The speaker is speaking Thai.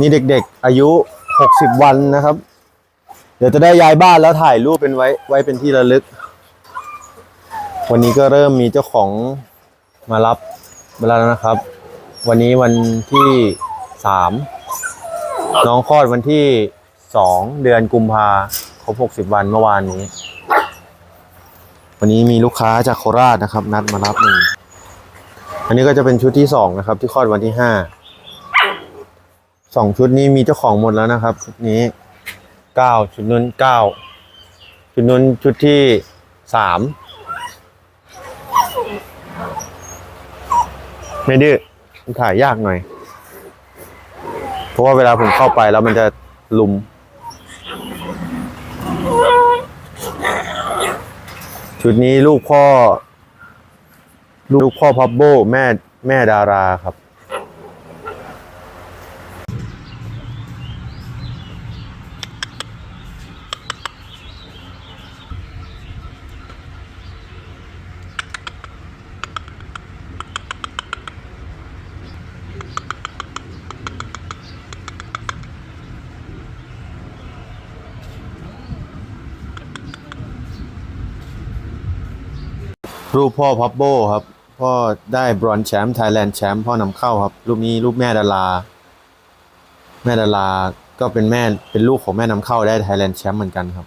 นี่เด็กๆอายุ 60 วันนะครับ เดี๋ยวจะได้ย้ายบ้านแล้วถ่ายรูปเป็นไว้ไว้เป็นที่ระลึก วันนี้ก็เริ่มมีเจ้าของมารับเวลาแล้วนะครับ วันนี้วันที่สามน้องคลอดวันที่สองเดือนกุมภาครบ 60 วันเมื่อวานนี้ วันนี้มีลูกค้าจากโคราชนะครับ นัดมารับหนึ่งอันนี้ก็จะเป็นชุดที่สองนะครับ ที่คลอดวันที่ห้า สองชุดนี้มีเจ้าของหมดแล้วนะครับ ชุดนี้เก้าชุดนู้นเก้าชุดนู้นชุดที่สามไม่ดื้อถ่ายยากหน่อย เพราะว่าเวลาผมเข้าไปแล้วมันจะลุม ชุดนี้ลูกพ่อ ลูกพ่อพับโบแม่แม่ดาราครับ รูปพ่อพับโบครับพ่อได้บรอนแชมป์ไทยแลนด์แชมป์พ่อนำเข้าครับรูปนี้รูปแม่ดารา แม่ดาราก็เป็นแม่เป็นลูกของแม่นำเข้าได้ไทยแลนด์แชมป์เหมือนกันครับ